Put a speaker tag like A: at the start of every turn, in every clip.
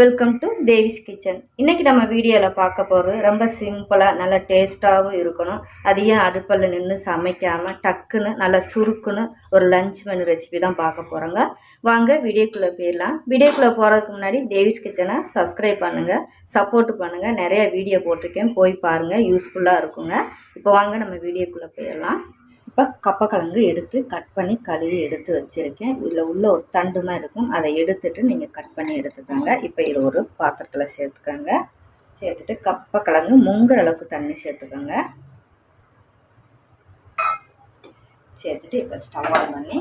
A: Welcome to Devi's kitchen இன்னைக்கு நம்ம வீடியோவில் பார்க்க போகிறது ரொம்ப சிம்பிளாக நல்ல டேஸ்ட்டாகவும் இருக்கணும். அதையும் அடுப்பில் நின்று சமைக்காமல் டக்குன்னு நல்லா சுருக்குன்னு ஒரு லஞ்ச் மெனு ரெசிபி தான் பார்க்க போகிறோங்க வாங்க வீடியோக்குள்ளே போயிடலாம். வீடியோக்குள்ளே போகிறதுக்கு முன்னாடி தேவிஸ் கிச்சனை சப்ஸ்கிரைப் பண்ணுங்கள் சப்போர்ட் பண்ணுங்கள் நிறைய வீடியோ போட்டிருக்கேன். போய் பாருங்கள் யூஸ்ஃபுல்லாக இருக்குங்க. இப்போ வாங்க நம்ம வீடியோக்குள்ளே போயிடலாம். இப்போ கப்பக்கிழங்கு எடுத்து கட் பண்ணி கழுவி எடுத்து வச்சுருக்கேன். இதில் உள்ள ஒரு தண்டுமாக இருக்கும். அதை எடுத்துட்டு நீங்கள் கட் பண்ணி எடுத்துக்கோங்க. இப்போ இது ஒரு பாத்திரத்தில் சேர்த்துக்கோங்க. சேர்த்துட்டு கப்பக்கிழங்கு முங்குற அளவுக்கு தண்ணி சேர்த்துக்கோங்க. சேர்த்துட்டு இப்போ ஸ்டவ் ஆன் பண்ணி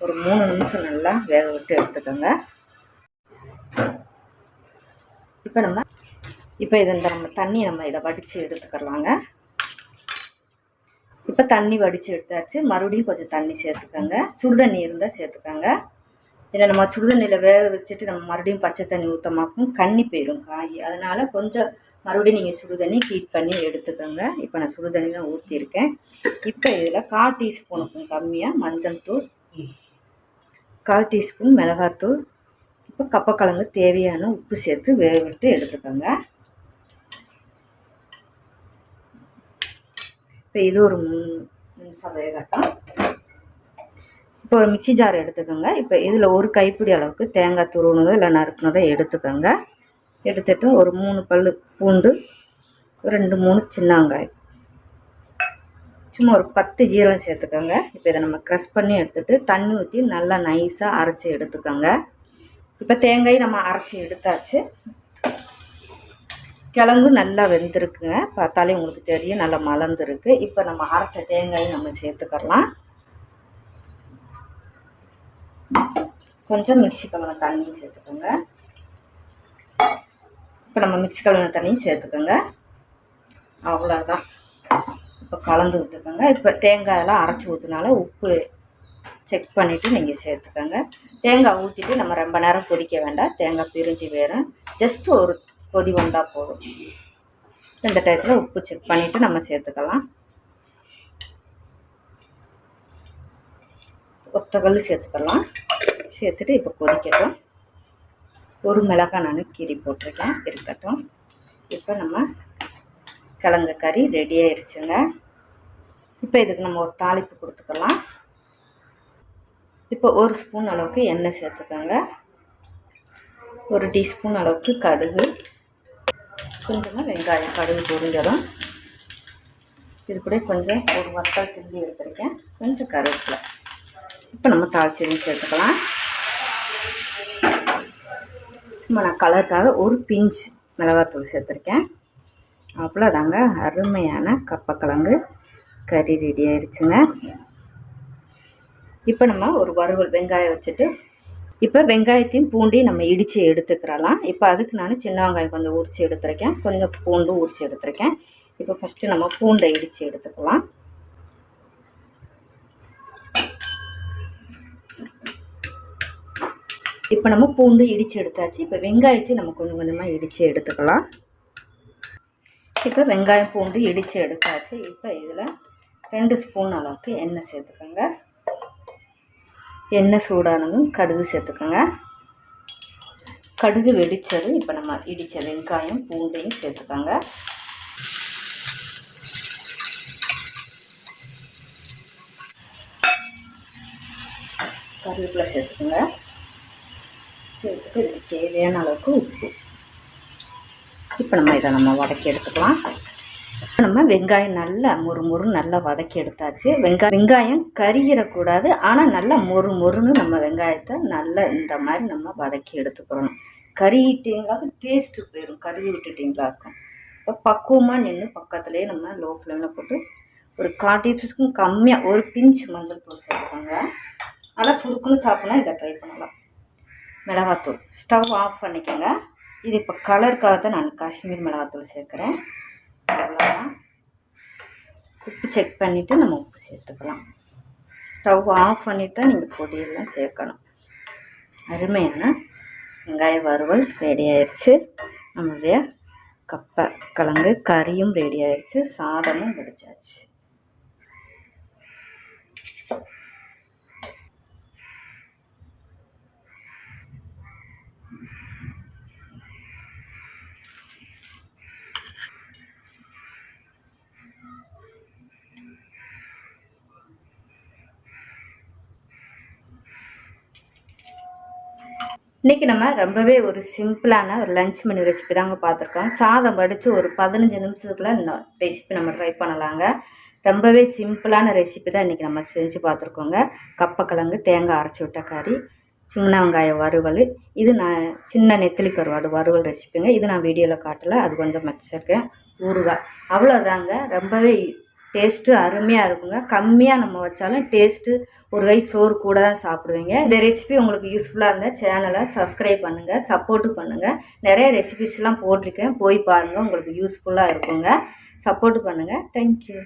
A: ஒரு மூணு நிமிஷம் நல்லா வேக விட்டு எடுத்துக்கோங்க. இப்போ நம்ம இப்போ இதை நம்ம தண்ணி நம்ம இதை வடித்து எடுத்துக்கிறலாங்க இப்போ தண்ணி வடித்து எடுத்தாச்சு. மறுபடியும் கொஞ்சம் தண்ணி சேர்த்துக்கோங்க. சுடுதண்ணி இருந்தால் சேர்த்துக்கோங்க. இல்லை நம்ம சுடுதண்ணியில் வேக வச்சுட்டு நம்ம மறுபடியும் பச்சை தண்ணி ஊற்றமாக்கும் கண்ணி போயிடும் காய். அதனால் கொஞ்சம் மறுபடியும் நீங்கள் சுடுதண்ணி ஹீட் பண்ணி எடுத்துக்கோங்க. இப்போ நான் சுடுதண்ணி தான் ஊற்றிருக்கேன் இப்போ இதில் கால் டீஸ்பூனுக்கும் கம்மியாக மஞ்சள் தூள் கால் டீஸ்பூன் மிளகாத்தூள் இப்போ கப்பக்கிழங்கு தேவையான உப்பு சேர்த்து வேக விட்டு எடுத்துக்கோங்க. இப்போ இது ஒரு மூணு நிமிஷம் வேகட்டும் இப்போ ஒரு மிக்சி ஜார் எடுத்துக்கோங்க. இப்போ இதில் ஒரு கைப்பிடி அளவுக்கு தேங்காய் துருவுனதோ இல்லை நறுக்குனதோ எடுத்துக்கோங்க. எடுத்துட்டு ஒரு மூணு பல் பூண்டு ரெண்டு மூணு சின்னாங்காய் சும்மா ஒரு பத்து ஜீரகம் சேர்த்துக்கோங்க. இப்போ இதை நம்ம க்ரஷ் பண்ணி எடுத்துகிட்டு தண்ணி ஊற்றி நல்லா நைஸாக அரைச்சி எடுத்துக்கோங்க. இப்போ தேங்காய் நம்ம அரைச்சி எடுத்தாச்சு. கிழங்கு நல்லா வெந்திருக்குங்க. பார்த்தாலே உங்களுக்கு தெரியும் நல்லா மலர்ந்துருக்கு. இப்போ நம்ம அரைச்ச தேங்காயும் நம்ம சேர்த்துக்கலாம் கொஞ்சம் மிக்சி கலந்த தண்ணியும் சேர்த்துக்கோங்க. இப்போ நம்ம மிக்சி கலந்த தண்ணியும் சேர்த்துக்கோங்க. அவ்வளோதான். இப்போ கலந்து விட்டுக்கோங்க. இப்போ தேங்காயெல்லாம் அரைச்சி ஊற்றுனால உப்பு செக் பண்ணிவிட்டு நீங்கள் சேர்த்துக்கோங்க. தேங்காய் ஊற்றிட்டு நம்ம ரொம்ப நேரம் கொதிக்க வேண்டாம். தேங்காய் பிரிஞ்சு வேறும் ஜஸ்ட்டு ஒரு கொதி வந்தால் போதும். இந்த டயத்தில் உப்பு செக் பண்ணிவிட்டு நம்ம சேர்த்துக்கலாம். ஒத்தகல் சேர்த்துக்கலாம். சேர்த்துட்டு இப்போ கொதிக்கட்டும். ஒரு மிளகாய் நான் கீரி போட்டிருக்கேன். இருக்கட்டும். இப்போ நம்ம கிழங்கு கறி ரெடி ஆயிடுச்சுங்க இப்போ இதுக்கு நம்ம ஒரு தாளிப்பு கொடுத்துக்கலாம். இப்போ ஒரு ஸ்பூன் அளவுக்கு எண்ணெய் சேர்த்துக்கோங்க. ஒரு டீஸ்பூன் அளவுக்கு கடுகு. கொஞ்சமாக வெங்காயம் கடுகு பொரிஞ்சதும் இது கூட கொஞ்சம் ஒரு வத்தல் கிண்டி எடுத்துருக்கேன். கொஞ்சம் கருவேப்பிலை. இப்போ நம்ம தாளிச்சதையும் சேர்த்துக்கலாம். சும்மா நான் கலருக்காக ஒரு பிஞ்ச் மிளகாத்தூள் சேர்த்துருக்கேன். அவ்வளோதாங்க. அருமையான கப்பக்கிழங்கு. கறி ரெடி ஆயிடுச்சுங்க இப்போ நம்ம ஒரு வறுவல் வெங்காயம் வச்சுட்டு இப்போ வெங்காயத்தையும் பூண்டையும் நம்ம இடித்து எடுத்துக்கிறலாம். இப்போ அதுக்கு நான் சின்ன வெங்காயம் கொஞ்சம் உரித்து எடுத்துருக்கேன். கொஞ்சம் பூண்டு உரித்து எடுத்துருக்கேன். இப்போ ஃபஸ்ட்டு நம்ம பூண்டை இடித்து எடுத்துக்கலாம். இப்போ நம்ம பூண்டு இடித்து எடுத்தாச்சு. இப்போ வெங்காயத்தையும் நம்ம கொஞ்சம் கொஞ்சமாக இடித்து எடுத்துக்கலாம். இப்போ வெங்காயம் பூண்டு இடித்து எடுத்தாச்சு. இப்போ இதில் ரெண்டு ஸ்பூன் அளவுக்கு எண்ணெய் சேர்த்துக்கோங்க. எண்ணெய் சூடானதும் கடுகு சேர்த்துக்கோங்க. கடுகு வெடித்தது இப்போ நம்ம இடித்த வெங்காயம் பூண்டையும் சேர்த்துக்கோங்க. கருவேப்பிலை சேர்த்துக்கோங்க. சேர்த்துட்டு இதுக்கு தேவையான அளவுக்கு உப்பு. இப்போ நம்ம இதை நம்ம வதக்கி எடுத்துக்கலாம். நம்ம வெங்காயம் நல்லா மொறு மொறு நல்லா வதக்கி எடுத்தாச்சு. வெங்காயம் வெங்காயம் கறியிடக்கூடாது ஆனால் நல்லா மொறு மொறுன்னு நம்ம வெங்காயத்தை நல்லா இந்த மாதிரி நம்ம வதக்கி எடுத்துக்கிறோம் கறிட்டீங்களா டேஸ்ட்டு போயிடும் கறி விட்டுட்டிங்களா இருக்கும் இப்போ பக்குவமாக நின்று பக்கத்துலேயே நம்ம லோ ஃப்ளேமில் போட்டு ஒரு கால் டீஸ்பூன் கம்மியாக ஒரு பிஞ்ச் மஞ்சள் தூள் சேர்த்துக்கோங்க. நல்லா சுருக்குன்னு சாப்பிட்லாம் இதை ட்ரை பண்ணலாம். மிளகாத்தூள். ஸ்டவ் ஆஃப் பண்ணிக்கோங்க. இது இப்போ கலருக்காக தான் நான் காஷ்மீர் மிளகாத்தூள் சேர்க்குறேன். போடலாம் உப்பு செக் பண்ணிவிட்டு நம்ம உப்பு சேர்த்துக்கலாம். ஸ்டவ் ஆஃப் பண்ணிவிட்டு தான் நீங்கள் பொடியெல்லாம் சேர்க்கணும். அருமையான வெங்காய வறுவல் ரெடி ஆயிடுச்சு நம்மளுடைய கப்பை கிழங்கு கறியும் ரெடி ஆயிடுச்சு சாதமும் பிடிச்சாச்சு இன்றைக்கி நம்ம ரொம்பவே ஒரு சிம்பிளான ஒரு லஞ்ச் மெனு ரெசிபி தாங்க பார்த்துருக்கோம். சாதம் வடித்து ஒரு பதினஞ்சு நிமிஷத்துக்குள்ளே இந்த ரெசிபி நம்ம ட்ரை பண்ணலாங்க. ரொம்பவே சிம்பிளான ரெசிபி தான் இன்றைக்கி நம்ம செஞ்சு பார்த்துருக்கோங்க. கப்பக்கிழங்கு தேங்காய் அரைச்சி விட்ட கறி சின்ன வெங்காய வறுவல். இது நான் சின்ன நெத்திலி கருவாடு வறுவல் ரெசிபிங்க இது நான் வீடியோவில் காட்டலை. அது கொஞ்சம் வச்சுருக்கேன் ஊறுகாய். அவ்வளோதாங்க ரொம்பவே டேஸ்ட்டு அருமையாக இருக்குங்க. கம்மியாக நம்ம வச்சாலும் டேஸ்ட்டு ஒரு கை சோறு கூட தான் சாப்பிடுவீங்க. இந்த ரெசிபி உங்களுக்கு யூஸ்ஃபுல்லாக இருந்தால் சேனலை சப்ஸ்கிரைப் பண்ணுங்கள் சப்போர்ட்டு பண்ணுங்கள் நிறைய ரெசிபிஸ்லாம் போட்டிருக்கேன். போய் பாருங்கள் உங்களுக்கு யூஸ்ஃபுல்லாக இருக்குங்க. சப்போர்ட்டு பண்ணுங்கள் தேங்க்யூ